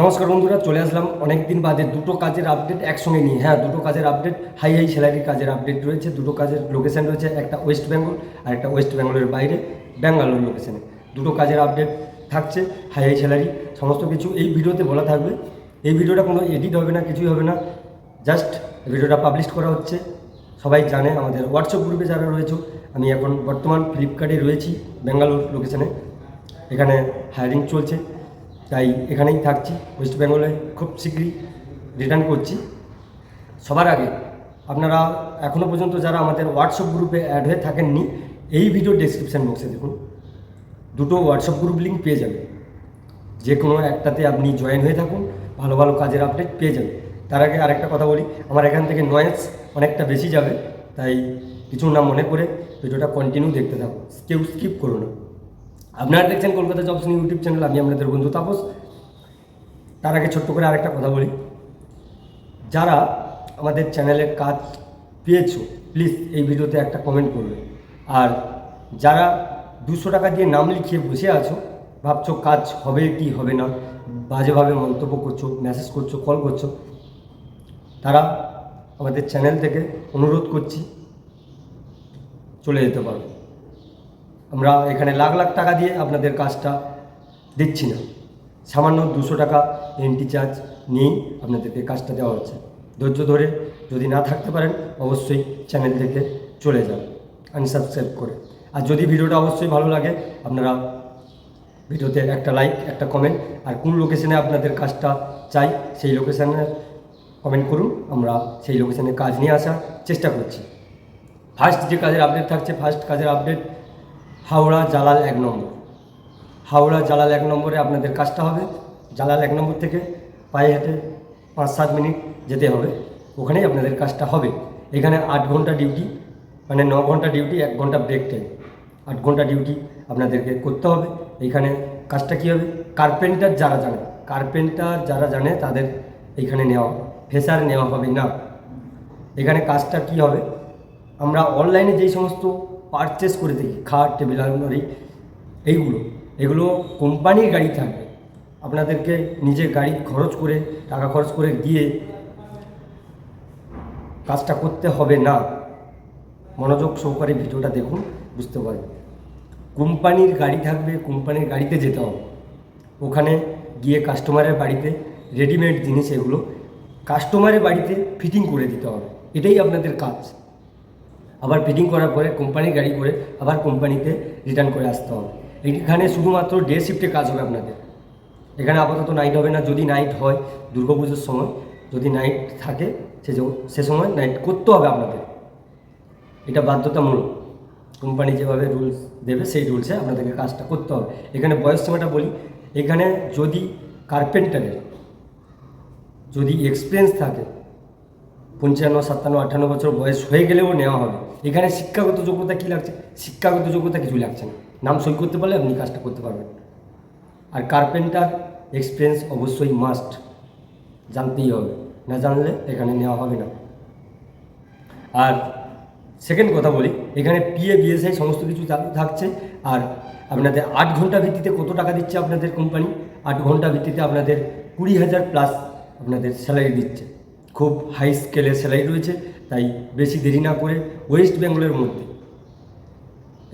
নমস্কার বন্ধুরা, চলে আসলাম অনেক দিন বাদে দুটো কাজের আপডেট একসঙ্গে নিয়ে। হ্যাঁ দুটো কাজের আপডেট হাই হাই স্যালারির কাজের আপডেট রয়েছে, দুটো কাজের লোকেশন রয়েছে, একটা ওয়েস্ট বেঙ্গল আর একটা ওয়েস্ট বেঙ্গলের বাইরে ব্যাঙ্গালোর লোকেশানে দুটো কাজের আপডেট থাকছে হাই হাই স্যালারি সমস্ত কিছু এই ভিডিওতে বলা থাকবে। এই ভিডিওটা কোনো এডিট হবে না, কিছুই হবে না জাস্ট ভিডিওটা পাবলিশ করা হচ্ছে। সবাই জানে আমাদের হোয়াটসঅ্যাপ গ্রুপে যারা রয়েছে, আমি এখন বর্তমান ফ্লিপকার্টে রয়েছি ব্যাঙ্গালোর লোকেশানে এখানে হায়ারিং চলছে। তাই এখানেই থাকছি। ওয়েস্ট বেঙ্গলে খুব শীঘ্রই রিটার্ন করছি। সবার আগে আপনারা এখনও পর্যন্ত যারা আমাদের হোয়াটসঅ্যাপ গ্রুপে অ্যাড হয়ে থাকেননি, এই ভিডিও ডেসক্রিপশান বক্সে দেখুন। দুটো হোয়াটসঅ্যাপ গ্রুপ লিঙ্ক পেয়ে যাবেন। যে কোনো একটাতে আপনি জয়েন হয়ে থাকুন, ভালো ভালো কাজের আপডেট পেয়ে যাবেন। তার আগে আরেকটা কথা বলি, আমার এখান থেকে নয়েজ অনেকটা বেশি যাবে, তাই কিছু না মনে করে ভিডিওটা কন্টিনিউ দেখতে থাকুন। কেউ স্কিপ করো না। আপনারা দেখছেন Kolkata jobs new YouTube channel, আমি আপনাদের বন্ধু তাপস। তার আগে ছোট্ট করে আরেকটা কথা বলি। যারা আমাদের চ্যানেলে কাজ পেয়েছ প্লিজ এই ভিডিওতে একটা কমেন্ট করবে। আর যারা দুশো টাকা দিয়ে নাম লিখিয়ে বসে আছো, ভাবছ কাজ হবে কি হবে না, বাজেভাবে মন্তব্য করছ মেসেজ করছ কল করছ, তারা আমাদের চ্যানেল থেকে অনুরোধ করছি, চলে যেতে পারো। আমরা এখানে লাখ লাখ টাকা দিয়ে আপনাদের কাজটা দিচ্ছি না। সামান্য দুশো টাকা এন্ট্রি চার্জ নিয়েই আপনাদেরকে কাজটা দেওয়া হচ্ছে। ধৈর্য ধরে যদি না থাকতে পারেন, অবশ্যই চ্যানেল থেকে চলে যান আনসাবস্ক্রাইব করে। আর যদি ভিডিওটা অবশ্যই ভালো লাগে, আপনারা ভিডিওতে একটা লাইক একটা কমেন্ট আর কোন লোকেশনে আপনাদের কাজটা চাই, সেই লোকেশানে কমেন্ট করুন, আমরা সেই লোকেশানে কাজ নিয়ে আসার চেষ্টা করছি। ফার্স্ট যে কাজের আপডেট থাকছে ফার্স্ট কাজের আপডেট হাওড়া জালাল এক নম্বর। হাওড়া জালাল এক নম্বরে আপনাদের কাজটা হবে। জালাল এক নম্বর থেকে পায়ে হেঁটে পাঁচ সাত মিনিট যেতে হবে। ওখানেই আপনাদের কাজটা হবে। এখানে আট ঘণ্টা ডিউটি মানে ন ঘণ্টা ডিউটি, এক ঘণ্টা ব্রেক টাইম। আট ঘণ্টা ডিউটি আপনাদেরকে করতে হবে। এইখানে কাজটা কী হবে? কার্পেন্টার যারা জানে, কার্পেন্টার যারা জানে তাদের এইখানে নেওয়া, ফেসার নেওয়া হবে না। এখানে কাজটা কি হবে? আমরা অনলাইনে যেই সমস্ত পারচেস করে থাকি খাট টেবিল আলমারি এইগুলো। এগুলো কোম্পানির গাড়ি থাকবে। আপনাদেরকে নিজের গাড়ি খরচ করে, টাকা খরচ করে গিয়ে কাজটা করতে হবে না। মনোযোগ সহকারে ভিডিওটা দেখুন, বুঝতে পারবেন। কোম্পানির গাড়ি থাকবে, কোম্পানির গাড়িতে যেতে হবে। ওখানে গিয়ে কাস্টমারের বাড়িতে রেডিমেড জিনিস এগুলো কাস্টমারের বাড়িতে ফিটিং করে দিতে হবে। এটাই আপনাদের কাজ। আবার ফিটিং করার পরে কোম্পানির গাড়ি করে আবার কোম্পানিতে রিটার্ন করে আসতে হবে। এখানে শুধুমাত্র ডে শিফটে কাজ হবে আপনাদের। এখানে আপাতত নাইট হবে না, যদি নাইট হয় দুর্গাপুজোর সময়, যদি নাইট থাকে, সে সে সময় নাইট করতে হবে আপনাদের। এটা বাধ্যতামূলক। কোম্পানি যেভাবে রুলস দেবে, সেই রুলসে আপনাদেরকে কাজটা করতে হবে। এখানে বয়স সীমাটা বলি, এখানে যদি কার্পেন্টারের যদি এক্সপিরিয়েন্স থাকে, পঞ্চান্ন, সাতান্ন, আটান্ন বছর বয়স হয়ে গেলেও নেওয়া হবে। এখানে শিক্ষাগত যোগ্যতা কী লাগছে? শিক্ষাগত যোগ্যতা কিছু লাগছে না। নাম সই করতে পারলে আপনি কাজটা করতে পারবেন। আর কার্পেন্টার এক্সপিরিয়েন্স অবশ্যই মাস্ট জানতেই হবে। না জানলে এখানে নেওয়া হবে না। আর সেকেন্ড কথা বলি, এখানে পিএ বিএসআই সমস্ত কিছু থাকছে। আর আপনাদের আট ঘণ্টা ভিত্তিতে কত টাকা দিচ্ছে আপনাদের কোম্পানি আট ঘণ্টা ভিত্তিতে আপনাদের কুড়ি হাজার প্লাস আপনাদের স্যালারি দিচ্ছে। খুব হাই স্কেলের স্যালারি রয়েছে, তাই বেশি দেরি না করে ওয়েস্ট বেঙ্গলের মধ্যে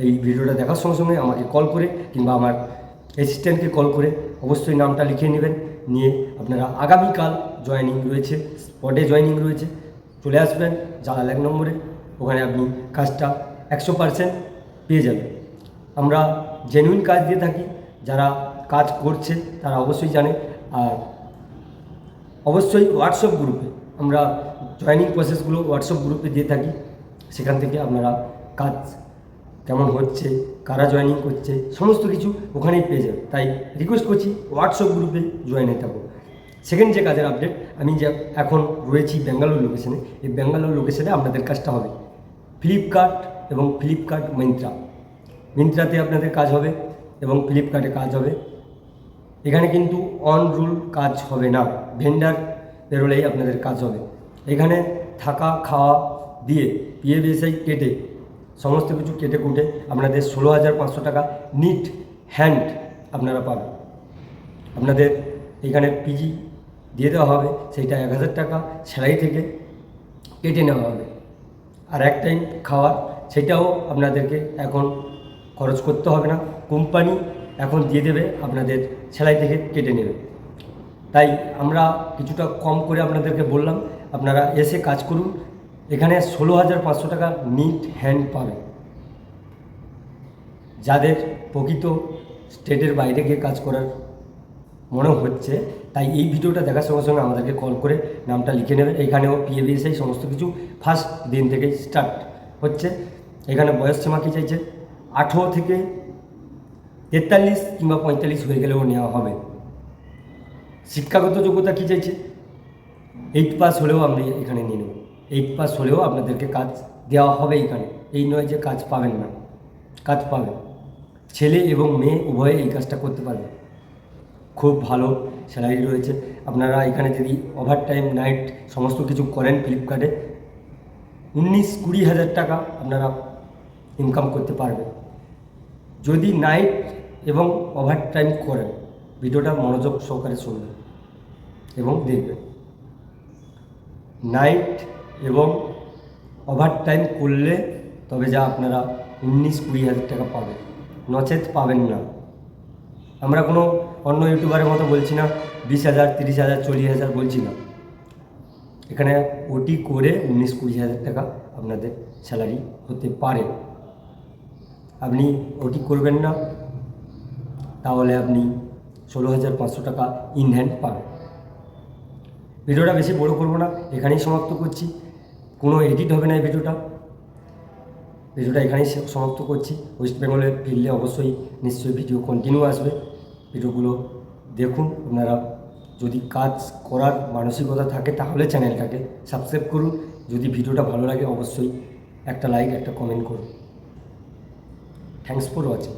এই ভিডিওটা দেখার সঙ্গে সঙ্গে আমাকে কল করে কিংবা আমার অ্যাসিস্ট্যান্টকে কল করে অবশ্যই নামটা লিখে নেবেন। নিয়ে আপনারা আগামীকাল জয়েনিং রয়েছে স্পটে জয়েনিং রয়েছে, চলে আসবেন জালাল এক নম্বরে, ওখানে আপনি কাজটা একশো পারসেন্ট পেয়ে যাবেন। আমরা জেনুইন কাজ দিয়ে থাকি, যারা কাজ করছে তারা অবশ্যই জানে, আর অবশ্যই হোয়াটসঅ্যাপ গ্রুপে আমরা জয়েনিং প্রসেসগুলো হোয়াটসঅ্যাপ গ্রুপে দিয়ে থাকি। সেখান থেকে আপনারা কাজ কেমন হচ্ছে, কারা জয়েনিং করছে, সমস্ত কিছু ওখানেই পেয়ে যাবে তাই রিকোয়েস্ট করছি হোয়াটসঅ্যাপ গ্রুপে জয়েন হয়ে থাকো সেকেন্ড যে কাজের আপডেট আমি যে এখন রয়েছি ব্যাঙ্গালোর লোকেশনে এই ব্যাঙ্গালোর লোকেশনে আপনাদের কাজটা হবে। ফ্লিপকার্ট এবং ফ্লিপকার্ট মিন্ত্রা মিন্ত্রাতে আপনাদের কাজ হবে এবং ফ্লিপকার্টে কাজ হবে। এখানে কিন্তু অন রুল কাজ হবে না। ভেন্ডার বেরোলেই আপনাদের কাজ হবে। এখানে থাকা, খাওয়া দিয়ে পিএ বিএসআই কেটে, সমস্ত কিছু কেটে কুটে আপনাদের ষোলো হাজার পাঁচশো টাকা নিট হ্যান্ড আপনারা পাবেন। আপনাদের এখানে পিজি দিয়ে দেওয়া হবে, সেইটা এক হাজার টাকা সেলাই থেকে কেটে নেওয়া হবে। আর এক টাইম খাওয়ার, সেটাও আপনাদেরকে এখন খরচ করতে হবে না। কোম্পানি এখন দিয়ে দেবে, আপনাদের সেলাই থেকে কেটে নেবে। তাই আমরা কিছুটা কম করে আপনাদেরকে বললাম, আপনারা এসে কাজ করুন। এখানে ষোলো হাজার পাঁচশো টাকা নিট হ্যান্ড পাবেন যাদের প্রকৃত স্টেটের বাইরে গিয়ে কাজ করার মনে হচ্ছে, তাই এই ভিডিওটা দেখার সঙ্গে সঙ্গে আমাদেরকে কল করে নামটা লিখে নেবেন এখানেও পিএবিএসআই সমস্ত কিছু ফার্স্ট দিন থেকেই স্টার্ট হচ্ছে। এখানে বয়স সীমা কী চাইছে? আঠেরো থেকে তেতাল্লিশ কিংবা পঁয়তাল্লিশ হয়ে গেলেও নেওয়া হবে। শিক্ষাগত যোগ্যতা কী চাইছে? এইট পাস হলেও আপনি এখানে নিয়ে নেবেন এইট পাস হলেও আপনাদেরকে কাজ দেওয়া হবে এখানে। এই নয় যে কাজ পাবেন না। কাজ পাবেন। ছেলে এবং মেয়ে উভয়ে এই কাজটা করতে পারবে। খুব ভালো স্যালারি রয়েছে। আপনারা এখানে যদি ওভার টাইম নাইট সমস্ত কিছু করেন ফ্লিপকার্টে উনিশ কুড়ি হাজার টাকা আপনারা ইনকাম করতে পারবেন। যদি নাইট এবং ওভার টাইম করেন ভিডিওটা মনোযোগ সহকারে শুনবেন এবং দেখবেন। নাইট এবং ওভার টাইম করলে তবে যা আপনারা উনিশ কুড়ি হাজার টাকা পাবেন। নচেত পাবেন না। আমরা কোনো অন্য ইউটিউবারের মতো বলছি না, বিশ হাজার, তিরিশ হাজার, চল্লিশ হাজার বলছি না। এখানে ওটি করে উনিশ কুড়ি হাজার টাকা আপনাদের স্যালারি হতে পারে। আপনি ওটি করবেন না, তাহলে আপনি ষোলো হাজার পাঁচশো টাকা ইন হ্যান্ড পাবেন ভিডিওটা বেশি বড় করব না, এখানেই সমাপ্ত করছি। কোনো এডিট হবে না এই ভিডিওটা। ভিডিওটা এখানেই সমাপ্ত করছি। ওয়েস্ট বেঙ্গলে ফিরলে অবশ্যই নিশ্চয়ই ভিডিও কন্টিনিউ আসবে। ভিডিওগুলো দেখুন, আপনারা যদি কাজ করার মানসিকতা থাকে, তাহলে চ্যানেলটাকে সাবস্ক্রাইব করুন। যদি ভিডিওটা ভালো লাগে, অবশ্যই একটা লাইক একটা কমেন্ট করুন। Thanks for watching